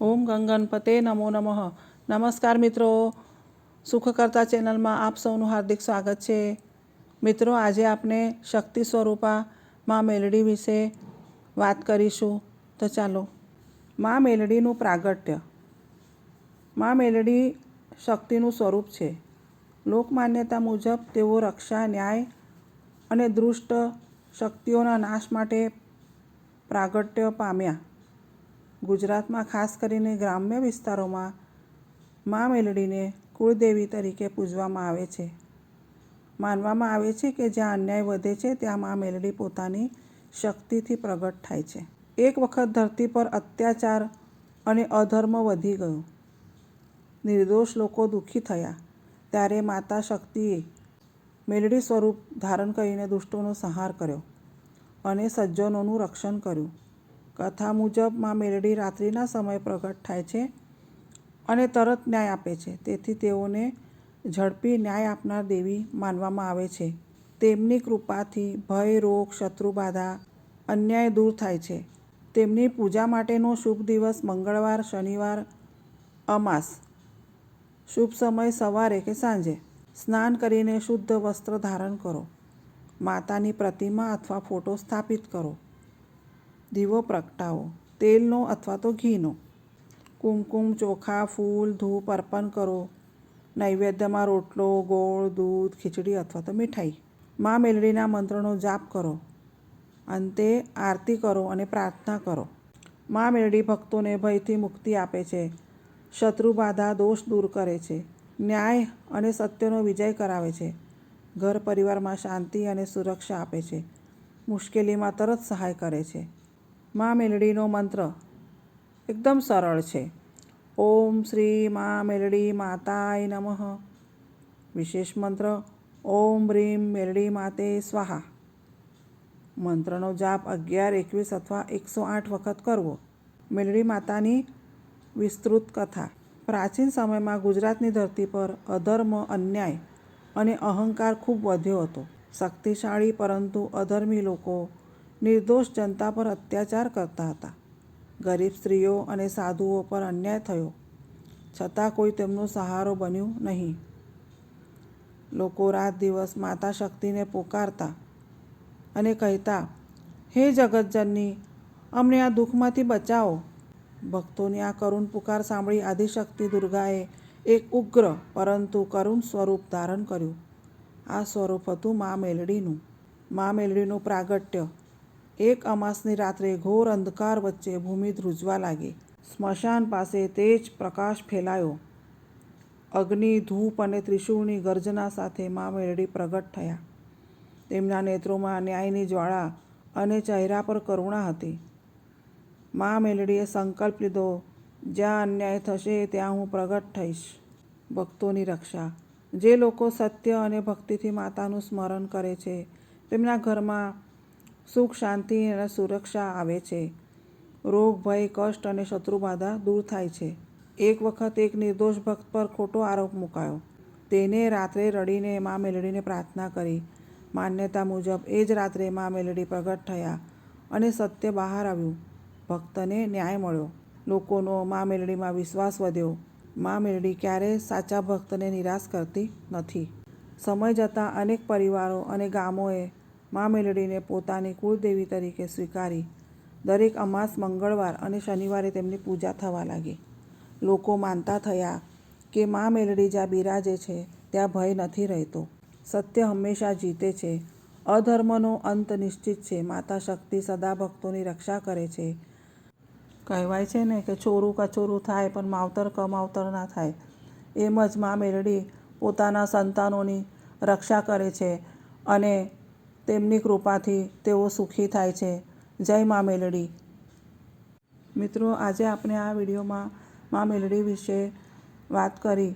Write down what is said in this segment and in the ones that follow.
ઓમ ગંગનપતે નમો નમઃ. નમસ્કાર મિત્રો. સુખકર્તા ચેનલમાં આપ સૌનું હાર્દિક સ્વાગત છે. મિત્રો, આજે આપણે શક્તિ સ્વરૂપા મા મેલડી વિશે વાત કરીશું. તો ચાલો, મા મેલડીનું પ્રાગટ્ય. મા મેલડી શક્તિનું સ્વરૂપ છે. લોકમાન્યતા મુજબ તેઓ રક્ષા, ન્યાય અને દૃષ્ટ શક્તિઓના નાશ માટે પ્રાગટ્ય પામ્યા. ગુજરાતમાં ખાસ કરીને ગ્રામ્ય વિસ્તારોમાં મા મેલડીને કુળદેવી તરીકે પૂજવામાં આવે છે. માનવામાં આવે છે કે જ્યાં અન્યાય વધે છે, ત્યાં મા મેલડી પોતાની શક્તિથી પ્રગટ થાય છે. એક વખત ધરતી પર અત્યાચાર અને અધર્મ વધી ગયો. નિર્દોષ લોકો દુઃખી થયા. ત્યારે માતા શક્તિએ મેલડી સ્વરૂપ ધારણ કરીને દુષ્ટોનો સંહાર કર્યો અને સજ્જનોનું રક્ષણ કર્યું. કથા મુજબમાં મેરડી રાત્રિના સમયે પ્રગટ થાય છે અને તરત ન્યાય આપે છે. તેથી તેઓને ઝડપી ન્યાય આપનાર દેવી માનવામાં આવે છે. તેમની કૃપાથી ભય, રોગ શત્રુબાધા અન્યાય દૂર થાય છે. તેમની પૂજા માટેનો શુભ દિવસ મંગળવાર, શનિવાર, અમાસ, શુભ સમય સવારે કે સાંજે. સ્નાન કરીને શુદ્ધ વસ્ત્ર ધારણ કરો. માતાની પ્રતિમા અથવા ફોટો સ્થાપિત કરો. દીવો પ્રગટાવો. તેલનો અથવા તો ઘીનો. કુમકુમ, ચોખા, ફૂલ, ધૂપ અર્પણ કરો. નૈવેદ્યમાં રોટલો, ગોળ, દૂધ, ખીચડી અથવા તો મીઠાઈ. મા મેલડીના મંત્રનો જાપ કરો. અંતે આરતી કરો અને પ્રાર્થના કરો. મા મેલડી ભક્તોને ભયથી મુક્તિ આપે છે. શત્રુ બાધા દોષ દૂર કરે છે. ન્યાય અને સત્યનો વિજય કરાવે છે. ઘર પરિવારમાં શાંતિ અને સુરક્ષા આપે છે. મુશ્કેલીમાં તરત સહાય કરે છે. મા મેલડીનો મંત્ર. એકદમ સરળ છે. ઓમ શ્રી મા મેલડી માતાય નમઃ. વિશેષ મંત્ર. ઓમ રીમ મેલડી માતે સ્વાહા. મંત્રનો જાપ અગિયાર, એકવીસ અથવા એકસો આઠ વખત કરવો. મેલડી માતાની વિસ્તૃત કથા. પ્રાચીન સમયમાં ગુજરાતની ધરતી પર અધર્મ, અન્યાય અને અહંકાર ખૂબ વધ્યો હતો. શક્તિશાળી પરંતુ અધર્મી લોકો નિર્દોષ જનતા પર અત્યાચાર કરતા હતા. ગરીબ સ્ત્રીઓ અને સાધુઓ પર અન્યાય થયો. છતાં કોઈ તેમનો સહારો બન્યું નહીં. લોકો રાત દિવસ માતા શક્તિને પોકારતા અને કહેતા, હે જગતજનની અમને આ દુઃખમાંથી બચાવો. ભક્તોની આ કરુણ પુકાર સાંભળી આદિશક્તિ દુર્ગાએ એક ઉગ્ર, પરંતુ કરુણ સ્વરૂપ ધારણ કર્યું. આ સ્વરૂપ હતું મા મેલડીનું. મા મેલડીનું પ્રાગટ્ય. એક અમાસની રાત્રે ઘોર અંધકાર વચ્ચે ભૂમિ ધ્રુજવા લાગી. સ્મશાન પાસે તેજ પ્રકાશ ફેલાયો. અગ્નિ, ધૂપ અને ત્રિશૂળની ગર્જના સાથે મા મેલડી પ્રગટ થયા. તેમના નેત્રોમાં ન્યાયની જ્વાળા અને ચહેરા પર કરુણા હતી. મા મેલડીએ સંકલ્પ લીધો, જ્યાં અન્યાય થશે ત્યાં હું પ્રગટ થઈશ. ભક્તોની રક્ષા. જે લોકો સત્ય અને ભક્તિથી માતાનું સ્મરણ કરે છે, તેમના ઘરમાં સુખ, શાંતિ અને સુરક્ષા આવે છે. રોગ, ભય, કષ્ટ અને શત્રુબાધા દૂર થાય છે. એક વખત એક નિર્દોષ ભક્ત પર ખોટો આરોપ મુકાયો. તેને રાત્રે રડીને મા મેલડીને પ્રાર્થના કરી. માન્યતા મુજબ એ જ રાત્રે મા મેલડી પ્રગટ થયા અને સત્ય બહાર આવ્યું. ભક્તને ન્યાય મળ્યો. લોકોનો મા મેલડીમાં વિશ્વાસ વધ્યો. મા મેલડી ક્યારેય સાચા ભક્તને નિરાશ કરતી નથી. સમય જતાં અનેક પરિવારો અને ગામોએ મા મેલડીને પોતાની કુળદેવી તરીકે સ્વીકારી. દરેક અમાસ મંગળવાર અને શનિવારે તેમની પૂજા થવા લાગી. લોકો માનતા થયા કે મા મેલડી જ્યાં બિરાજે છે, ત્યાં ભય નથી રહેતો. સત્ય હંમેશા જીતે છે. અધર્મનો અંત નિશ્ચિત છે. માતા શક્તિ સદા ભક્તોની રક્ષા કરે છે. કહેવાય છે ને કે ચોરું કચોરું થાય પણ માવતર કમાવતર ના થાય. એમ જ મા મેલડી પોતાના સંતાનોની રક્ષા કરે છે અને તેમની કૃપાથી તેઓ સુખી થાય છે. જય મા મેલડી. મિત્રો, આજે આપણે આ વિડીયોમાં મા મેલડી વિશે વાત કરી.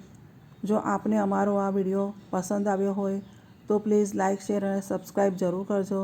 જો આપને અમારો આ વીડિયો પસંદ આવ્યો હોય, તો પ્લીઝ લાઇક શેર અને સબસ્ક્રાઈબ જરૂર કરજો.